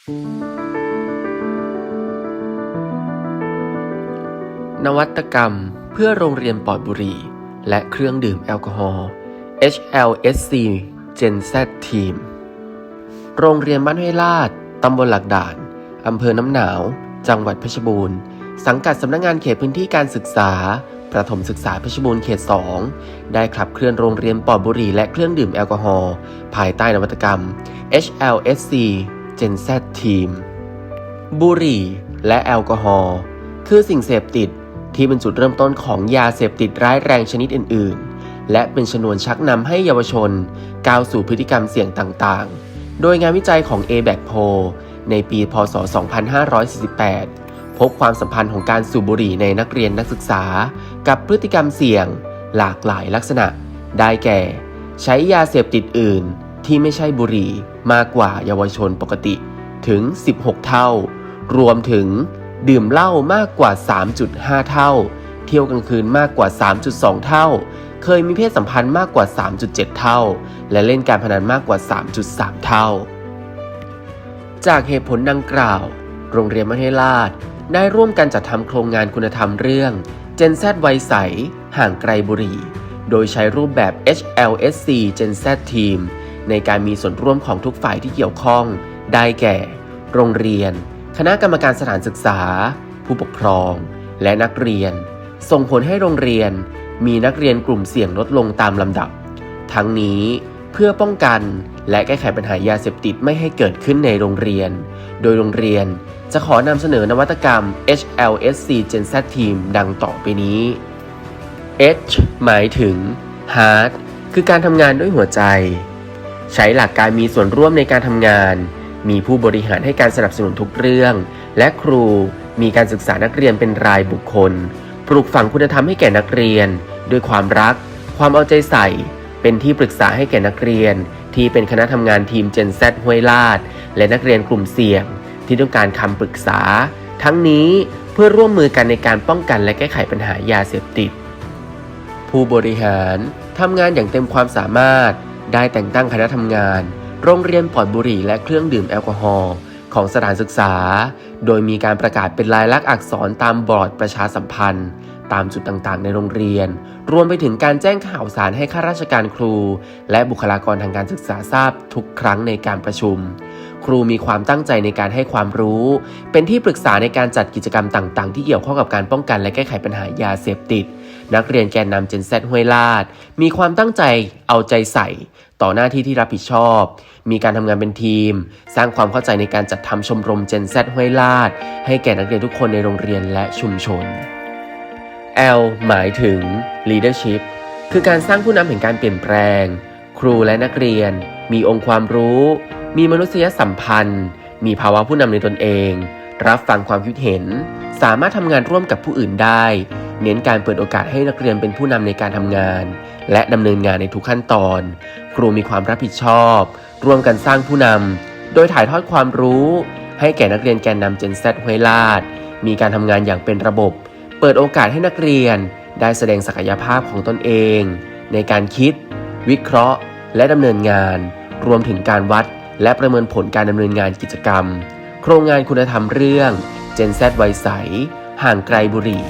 นวัตกรรมเพื่อโรงเรียนปลอดบุหรี่ และเครื่องดื่มแอลกอฮอล์ HLSC Gen Z Team โรงเรียนบ้านห้วยลาด ตำบลหลักด่าน อำเภอน้ำหนาว จังหวัดเพชรบูรณ์ สังกัดสำนักงานเขตพื้นที่การศึกษา ประถมศึกษาเพชรบูรณ์เขต 2 ได้ขับเคลื่อนโรงเรียนปลอดบุหรี่และเครื่องดื่มแอลกอฮอล์ภายใต้นวัตกรรม HLSC Gen Z Team บุหรี่และแอลกอฮอล์คือสิ่งเสพติดที่เป็นจุดเริ่มต้นของยาเสพติดร้ายแรงชนิดอื่น ๆ และเป็นชนวนชักนำให้เยาวชนก้าวสู่พฤติกรรมเสี่ยงต่างๆ โดยงานวิจัยของ a b a c p o ในปีพศ 2548 พบความสัมพันธ์ของการสูบบุหรี่ในนักเรียนนักศึกษา กับพฤติกรรมเสี่ยง หลากหลายลักษณะ ได้แก่ ใช้ยาเสพติดอื่นที่ไม่ใช่บุหรี่ มากกว่าเยาวชนปกติถึง 16 เท่า รวมถึงดื่มเหล้ามากกว่า 3.5 เท่า เที่ยวกลางคืนมากกว่า 3.2 เท่า เคยมีเพศสัมพันธ์มากกว่า 3.7 เท่า และเล่นการพนันมากกว่า 3.3 เท่า จากเหตุผลดังกล่าว โรงเรียนมัธยราชได้ร่วมกันจัดทำโครงงานคุณธรรมเรื่อง Gen Z วัยใส ห่างไกลบุหรี่โดยใช้รูปแบบ HLSC Gen Z Team ในการมีส่วนร่วมของทุกฝ่ายที่เกี่ยวข้อง ได้แก่ โรงเรียน คณะกรรมการสถานศึกษา ผู้ปกครอง และนักเรียน ส่งผลให้โรงเรียน มีนักเรียนกลุ่มเสี่ยงลดลงตามลำดับ ทั้งนี้เพื่อป้องกันและแก้ไขปัญหายาเสพติดไม่ให้เกิดขึ้นในโรงเรียน โดยโรงเรียนจะขอนำเสนอนวัตกรรม HLSC Gen Z Team ดังต่อไปนี้ H หมายถึง Heart คือการทำงานด้วยหัวใจ ใช้หลักการมีส่วนร่วมในการทำงาน มีผู้บริหารให้การสนับสนุนทุกเรื่อง และครูมีการศึกษานักเรียนเป็นรายบุคคล ปลูกฝังคุณธรรมให้แก่นักเรียน ด้วยความรัก ความเอาใจใส่ เป็นที่ปรึกษาให้แก่นักเรียน ที่เป็นคณะทำงานทีม Gen Z ห้วยลาด และนักเรียนกลุ่มเสี่ยง ที่ต้องการคำปรึกษา ทั้งนี้เพื่อร่วมมือกันในการป้องกันและแก้ไขปัญหายาเสพติด ผู้บริหารทำงานอย่างเต็มความสามารถ ได้แต่งตั้งคณะทำงาน โรงเรียนปลอดบุหรี่และเครื่องดื่มแอลกอฮอล์ของสถานศึกษา โดยมีการประกาศเป็นลายลักษณ์อักษรตามบอร์ดประชาสัมพันธ์ ตามจุดต่างๆ ในโรงเรียน รวมไปถึงการแจ้งข่าวสารให้ข้าราชการครู และบุคลากรทางการศึกษาทราบทุกครั้งในการประชุม ครูมีความตั้งใจในการให้ความรู้ เป็นที่ปรึกษาในการจัดกิจกรรมต่าง ๆ ที่เกี่ยวข้องกับการป้องกันและแก้ไขปัญหายาเสพติด นักเรียนแกนนำเจนแซห้วยลาด มีความตั้งใจเอาใจใส่ ต่อหน้าที่ที่รับผิดชอบ มีการทำงานเป็นทีม สร้างความเข้าใจในการจัดทำชมรมเจนแซห้วยลาด ให้แก่นักเรียนทุกคนในโรงเรียนและชุมชน L หมายถึง leadership คือการสร้างผู้นำแห่งการเปลี่ยนแปลง ครูและนักเรียน มีองค์ความรู้ มีมนุษยสัมพันธ์ มีภาวะผู้นำในตนเอง รับฟังความคิดเห็น สามารถทำงานร่วมกับผู้อื่นได้ เน้นการเปิดโอกาสให้นักเรียนเป็นผู้นำในการทำงาน และดำเนินงานในทุกขั้นตอน ครูมีความรับผิดชอบ ร่วมกันสร้างผู้นำโดยถ่ายทอดความรู้ ให้แก่นักเรียนแกนนำเจน Z ห้วยลาด มีการทำงานอย่างเป็นระบบ เปิดโอกาสให้นักเรียน ได้แสดงศักยภาพของตนเอง ในการคิด วิเคราะห์ และดำเนินงาน รวมถึงการวัด และประเมินผลการดำเนินงานกิจกรรม โครงงานคุณธรรมเรื่อง Gen Z วัยใส ห่างไกลบุหรี่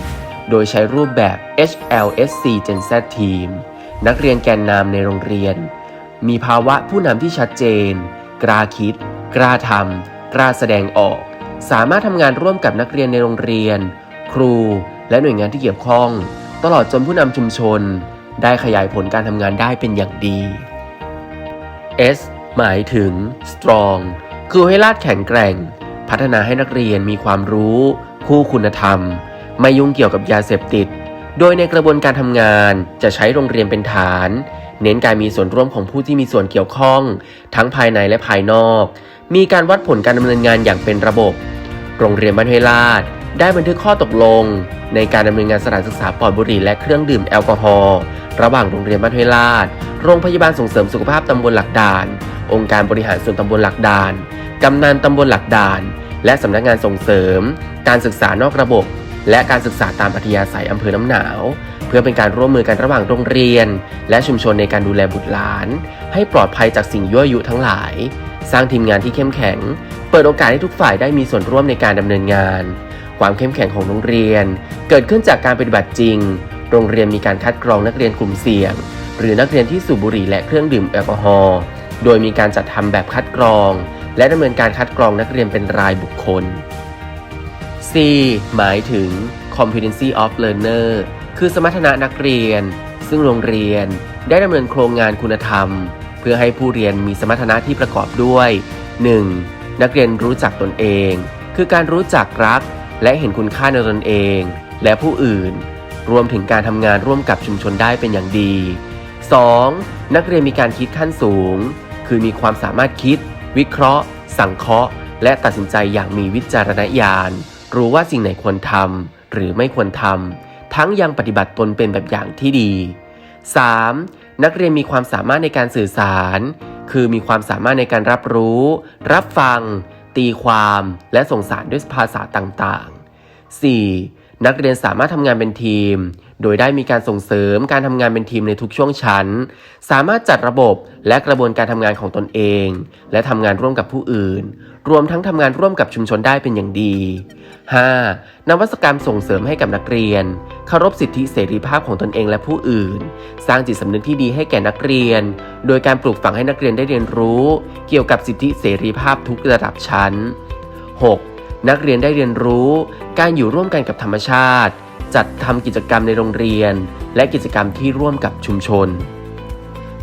โดยใช้รูปแบบ HLSC Gen Z Team นักเรียนแกนนำในโรงเรียน มีภาวะผู้นำที่ชัดเจน กล้าคิด กล้าทำ กล้าแสดงออก สามารถทำงานร่วมกับนักเรียนในโรงเรียน ครู และหน่วยงานที่เกี่ยวข้อง ตลอดจนผู้นำชุมชน ได้ขยายผลการทำงานได้เป็นอย่างดี S หมายถึง strong คือให้ลาดแข็งแกร่ง พัฒนาให้นักเรียนมีความรู้ คู่คุณธรรม ไม่ยุ่งเกี่ยวกับยาเสพติด โดยในกระบวนการทำงานจะใช้โรงเรียนเป็นฐาน เน้นการมีส่วนร่วมของผู้ที่มีส่วนเกี่ยวข้อง ทั้งภายในและภายนอก มีการวัดผลการดำเนินงานอย่างเป็นระบบ โรงเรียนบ้านห้วยลาดได้บันทึกข้อตกลง ในการดำเนินงานสถานศึกษาปลอดบุหรี่และเครื่องดื่มแอลกอฮอล์ระหว่างโรงเรียนบ้านห้วยลาด โรงพยาบาลส่งเสริมสุขภาพตำบลหลักดาน องค์การบริหารส่วนตำบลหลักดาน กำนันตำบลหลักดาน และสำนักงานส่งเสริม การศึกษานอกระบบ และการศึกษาตามอัธยาศัยอำเภอน้ำหนาว เพื่อเป็นการร่วมมือกันระหว่างโรงเรียน และชุมชนในการดูแลบุตรหลาน ให้ปลอดภัยจากสิ่งยั่วยุทั้งหลาย สร้างทีมงานที่เข้มแข็ง เปิดโอกาสให้ทุกฝ่ายได้มีส่วนร่วมในการดำเนินงาน ความเข้มแข็งของโรงเรียน เกิดขึ้นจากการปฏิบัติจริง โรงเรียนมีการคัดกรองนักเรียนกลุ่มเสี่ยง หรือนักเรียนที่สูบบุหรี่และเครื่องดื่มแอลกอฮอล์โดยมีการจัดทำแบบคัดกรอง และดำเนินการคัดกรองนักเรียนเป็นรายบุคคล C หมายถึง competency of learner คือสมรรถนะนักเรียน ซึ่งโรงเรียนได้ดำเนินโครงงานคุณธรรม เพื่อให้ผู้เรียนมีสมรรถนะที่ประกอบด้วย 1. นักเรียนรู้จักตนเอง คือการรู้จักรัก และเห็นคุณค่าในตนเอง และผู้อื่น รวมถึงการทำงานร่วมกับชุมชนได้เป็นอย่างดี 2. นักเรียนมีการคิดขั้นสูง คือมีความสามารถคิด วิเคราะห์ สังเคราะห์ และตัดสินใจอย่างมีวิจารณญาณ รู้ว่าสิ่งไหนควรทำหรือไม่ควรทำทั้งยังปฏิบัติตนเป็นแบบอย่างที่ดี 3. นักเรียนมีความสามารถในการสื่อสาร คือมีความสามารถในการรับรู้ รับฟัง ตีความ และส่งสารด้วยภาษาต่างๆ 4. นักเรียนสามารถทำงานเป็นทีม โดยได้มีการส่งเสริมการทำงานเป็นทีมในทุกช่วงชั้น สามารถจัดระบบและกระบวนการทำงานของตนเอง และทำงานร่วมกับผู้อื่น รวมทั้งทำงานร่วมกับชุมชนได้เป็นอย่างดี 5. นวัตกรรมส่งเสริมให้กับนักเรียนเคารพสิทธิเสรีภาพของตนเองและผู้อื่น สร้างจิตสำนึกที่ดีให้แก่นักเรียน โดยการปลูกฝังให้นักเรียนได้เรียนรู้ เกี่ยวกับสิทธิเสรีภาพทุกระดับชั้น 6. นักเรียนได้เรียนรู้ การอยู่ร่วมกันกับธรรมชาติ จัดทำกิจกรรมในโรงเรียน และกิจกรรมที่ร่วมกับชุมชน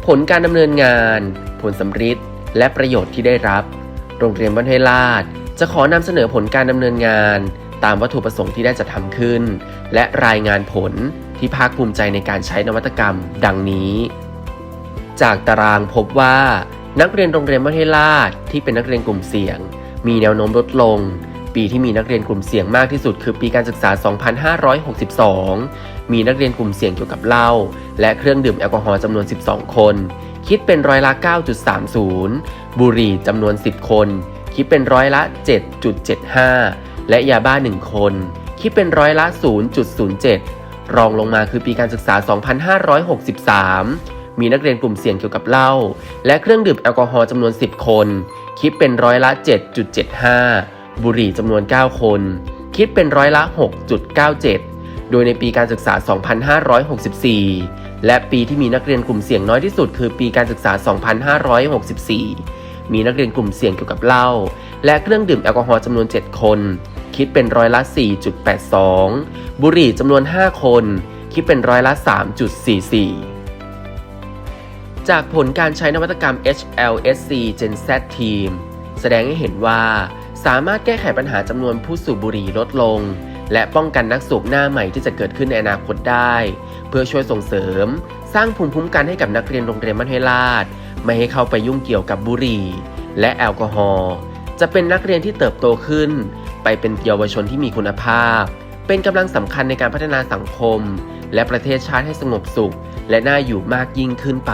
ผลการดำเนินงาน ผลสำฤทธิ์และประโยชน์ที่ได้รับ โรงเรียนบ้านห้วยลาด จะขอนำเสนอผลการดำเนินงาน ตามวัตถุประสงค์ที่ได้จะทำขึ้น และรายงานผลที่ภาคภูมิใจในการใช้นวัตกรรม ดังนี้ จากตารางพบว่า นักเรียนโรงเรียนบ้านห้วยลาดที่เป็นนักเรียนกลุ่มเสี่ยง มีแนวโน้มลดลง ปีที่มีนักเรียนกลุ่มเสี่ยงมากที่สุดคือปีการศึกษา 2562 มีนักเรียนกลุ่มเสี่ยงเกี่ยวกับเหล้าและเครื่องดื่มแอลกอฮอล์จำนวน 12 คน คิดเป็นร้อยละ 9.30 บุหรี่จำนวน 10 คน คิดเป็นร้อยละ 7.75 และยาบ้า 1 คน คิดเป็นร้อยละ 0.07 รองลงมาคือปีการศึกษา 2563มีนักเรียนกลุ่มเสี่ยงเกี่ยวกับเหล้าและเครื่องดื่มแอลกอฮอล์จำนวน 10 คน คิดเป็นร้อยละ 7.75 บุหรี่จำนวน 9 คน คิดเป็นร้อยละ 6.97 โดยในปีการศึกษา 2564 และปีที่มีนักเรียนกลุ่มเสี่ยงน้อยที่สุด คือปีการศึกษา 2564 มีนักเรียนกลุ่มเสี่ยงเกี่ยวกับเหล้าและเครื่องดื่มแอลกอฮอล์จำนวน 7 คน คิดเป็นร้อยละ 4.82 บุหรี่จำนวน 5 คน คิดเป็นร้อยละ 3.44จากผลการใช้นวัตกรรม HLSC Gen Z Team แสดงให้เห็นว่า สามารถแก้ไขปัญหาจำนวนผู้สูบบุหรี่ลดลง และป้องกันนักสูบหน้าใหม่ที่จะเกิดขึ้นในอนาคตได้ เพื่อช่วยส่งเสริม สร้างภูมิคุ้มกันให้กับนักเรียนโรงเรียนมัธยลาดไม่ให้เข้าไปยุ่งเกี่ยวกับบุหรี่ และแอลกอฮอล์จะเป็นนักเรียนที่เติบโตขึ้น ไปเป็นเยาวชนที่มีคุณภาพ เป็นกำลังสำคัญในการพัฒนาสังคม และประเทศชาติให้สงบสุข และน่าอยู่มากยิ่งขึ้นไป